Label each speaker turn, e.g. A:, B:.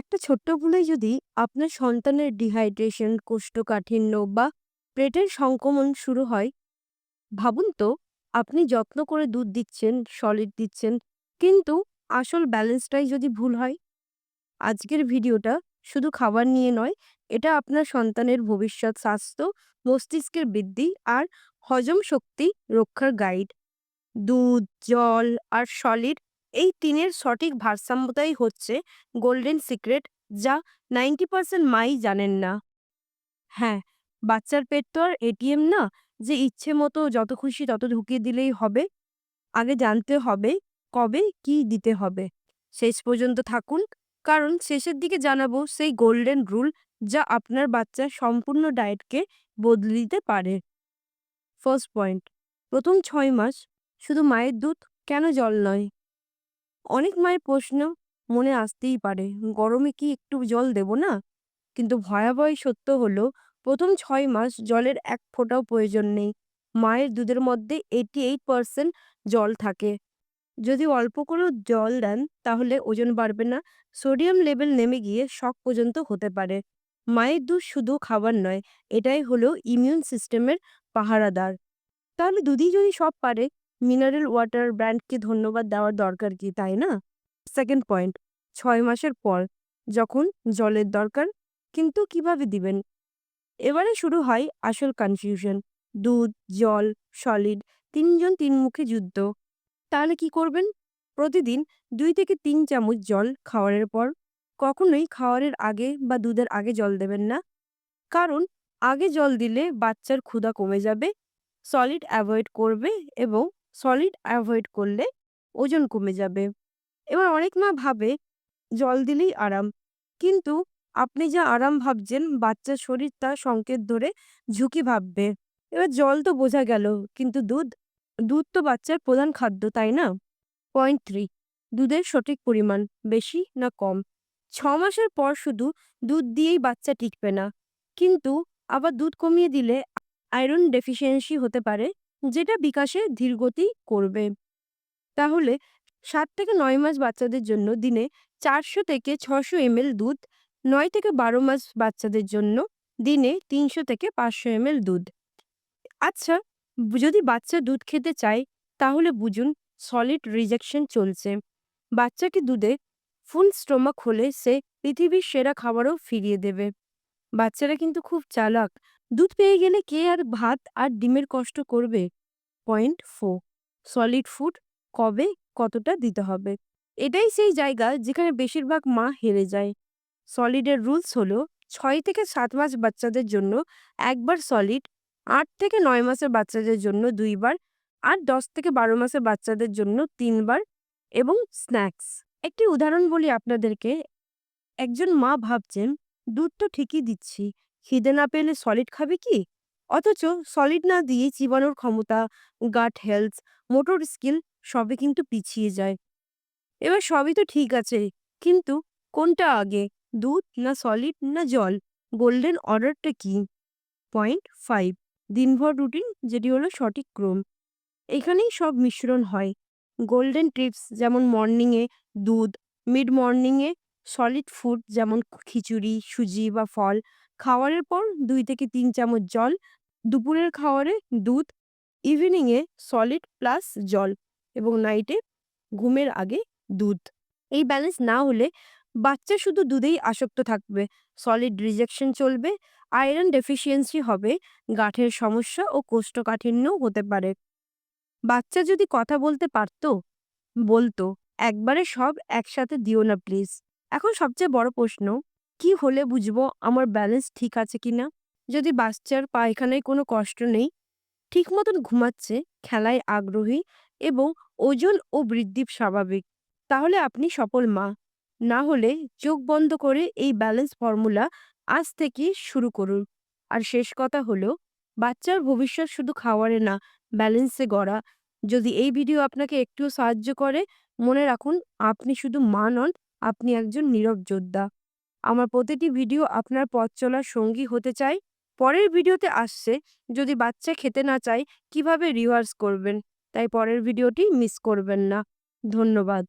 A: একটা ছোট্ট ভুলেই যদি আপনার সন্তানের ডিহাইড্রেশন, কোষ্ঠকাঠিন্য বা পেটের সংক্রমণ শুরু হয়, ভাবুন তো আপনি যত্ন করে দুধ দিচ্ছেন, সলিড দিচ্ছেন, কিন্তু আসল ব্যালেন্সটাই যদি ভুল হয়? আজকের ভিডিওটা শুধু খাবার নিয়ে নয়, এটা আপনার সন্তানের ভবিষ্যৎ স্বাস্থ্য, মস্তিষ্কের বৃদ্ধি আর হজম শক্তি রক্ষার গাইড। দুধ, জল আর সলিড এই তিনের সঠিক ভারসাম্যতাই হচ্ছে গোল্ডেন সিক্রেট, যা নাইনটি পার্সেন্ট মাই জানেন না। হ্যাঁ বাচ্চার পেট তো আর এটিএম না, যে ইচ্ছে মতো যত খুশি তত ঢুকিয়ে দিলেই হবে। আগে জানতে হবে কবে কি দিতে হবে। শেষ পর্যন্ত থাকুন, কারণ শেষের দিকে জানাব সেই গোল্ডেন রুল, যা আপনার বাচ্চার সম্পূর্ণ ডায়েটকে বদলে দিতে পারে। ফার্স্ট পয়েন্ট, প্রথম ছয় মাস শুধু মায়ের দুধ কেন জল নয়? অনেক মায়ের প্রশ্ন মনে আসতেই পারে। গরমে কি একটু জল দেব না? কিন্তু ভয়াবহ সত্য হলো, প্রথম ছয় মাস জলের এক ফোঁটাও প্রয়োজন নেই। মায়ের দুধের মধ্যে এইটি এইট পার্সেন্ট জল থাকে। যদি অল্প করে জল দেন, তাহলে ওজন বাড়বে না। সোডিয়াম লেভেল নেমে গিয়ে শক পর্যন্ত হতে পারে। মায়ের দুধ শুধু খাবার নয়, এটাই হলো ইমিউন সিস্টেমের পাহারাদার। তাহলে দুধই যদি সব পারে মিনারেল ওয়াটার ব্র্যান্ডকে ধন্যবাদ দেওয়ার দরকার কি, তাই না? সেকেন্ড পয়েন্ট, ছয় মাসের পর যখন জলের দরকার, কিন্তু কীভাবে দিবেন? এবারে শুরু হয় আসল কনফিউশন দুধ, জল সলিড তিনজন তিন মুখে যুদ্ধ। তাহলে কি করবেন? প্রতিদিন দুই থেকে তিন চামচ জল খাওয়ারের পর কখনোই খাওয়ারের আগে বা দুধের আগে জল দেবেন না। কারণ আগে জল দিলে বাচ্চার ক্ষুধা কমে যাবে সলিড অ্যাভয়েড করবে এবং সলিড অ্যাভয়েড করলে ওজন কমে যাবে। এবার অনেক মা ভাবে, জল দিলেই আরাম। কিন্তু আপনি যা আরাম ভাবছেন, বাচ্চার শরীর তার সংকেত ধরে ঝুঁকি ভাববে। এবার জল তো বোঝা গেল, কিন্তু দুধ দুধ তো বাচ্চার প্রধান খাদ্য, তাই না? পয়েন্ট থ্রি দুধের সঠিক পরিমাণ, বেশি না কম? ছ মাসের পর শুধু দুধ দিয়েই বাচ্চা টিকবে না, কিন্তু আবার দুধ কমিয়ে দিলে আয়রন ডেফিসিয়েন্সি হতে পারে। যেটা বিকাশে ধীরগতি করবে। তাহলে সাত থেকে নয় মাস বাচ্চাদের জন্য দিনে চারশো থেকে ছশো এমএল দুধ, নয় থেকে বারো মাস বাচ্চাদের জন্য দিনে তিনশো থেকে পাঁচশো এমএল দুধ। আচ্ছা যদি বাচ্চা দুধ খেতে চায়, তাহলে বুঝুন সলিড রিজেকশন চলছে। বাচ্চাকে দুধে ফুল স্টোমাক হলে সে পৃথিবীর সেরা খাবারও ফিরিয়ে দেবে। বাচ্চারা কিন্তু খুব চালাক। দুধ পেয়ে গেলে কে আর ভাত আর ডিমের কষ্ট করবে? পয়েন্ট ফোর, সলিড ফুড কবে কতটা দিতে হবে? এটাই সেই জায়গা যেখানে বেশিরভাগ মা হেরে যায়। সলিডের রুলস হলো ছয় থেকে সাত মাস বাচ্চাদের জন্য একবার সলিড, আট থেকে নয় মাসের বাচ্চাদের জন্য দুইবার, আর দশ থেকে বারো মাসের বাচ্চাদের জন্য তিনবার এবং স্ন্যাক্স। একটি উদাহরণ বলি আপনাদেরকে। একজন মা ভাবছেন দুধ তো ঠিকই দিচ্ছি। খিদে না পেলে সলিড খাবে কি? অথচ সলিড না দিয়ে চিবানোর ক্ষমতা গাট হেলথ মোটর স্কিল সবে কিন্তু পিছিয়ে যায়। এবার সবই তো ঠিক আছে, কিন্তু কোনটা আগে, দুধ না সলিড না জল? গোল্ডেন অর্ডারটা কি? পয়েন্ট ফাইভ দিনভর রুটিন যেটি হলো সঠিক ক্রম। এখানেই সব মিশ্রণ হয়। গোল্ডেন টিপস যেমন মর্নিংয়ে দুধ মিড মর্নিংয়ে সলিড ফুড যেমন খিচুড়ি, সুজি বা ফল খাওয়ারের পর দুই থেকে তিন চামচ জল, দুপুরের খাওয়ারে দুধ ইভিনিংয়ে সলিড প্লাস জল এবং নাইটে ঘুমের আগে দুধ। এই ব্যালেন্স না হলে বাচ্চা শুধু দুধেই আসক্ত থাকবে। সলিড রিজেকশন চলবে আয়রন ডেফিসিয়েন্সি হবে, গাঁঠের সমস্যা ও কোষ্ঠকাঠিন্যও হতে পারে। বাচ্চা যদি কথা বলতে পারতো, বলতো, একবারে সব একসাথে দিও না প্লিজ এখন সবচেয়ে বড় প্রশ্ন, কি হলে বুঝব আমার ব্যালেন্স ঠিক আছে কিনা? যদি বাচ্চার পায়খানায় কোনো কষ্ট নেই, ঠিক মতন ঘুমাচ্ছে, খেলায় আগ্রহী এবং ওজন ও বৃদ্ধি স্বাভাবিক, তাহলে আপনি সফল মা। না হলে চোখ বন্ধ করে এই ব্যালেন্স ফর্মুলা আজ থেকে শুরু করুন। আর শেষ কথা হলো, বাচ্চার ভবিষ্যৎ শুধু খাওয়ারে না ব্যালেন্সে গড়া। যদি এই ভিডিও আপনাকে একটু সাহায্য করে, মনে রাখুন, আপনি শুধু মা নন আপনি একজন নীরব যোদ্ধা। আমার প্রতিটি ভিডিও আপনার পথ চলার সঙ্গী হতে চাই। পরের ভিডিওতে আসছে, যদি বাচ্চা খেতে না চায়, কীভাবে রিভার্স করবেন? তাই পরের ভিডিওটি মিস করবেন না। ধন্যবাদ।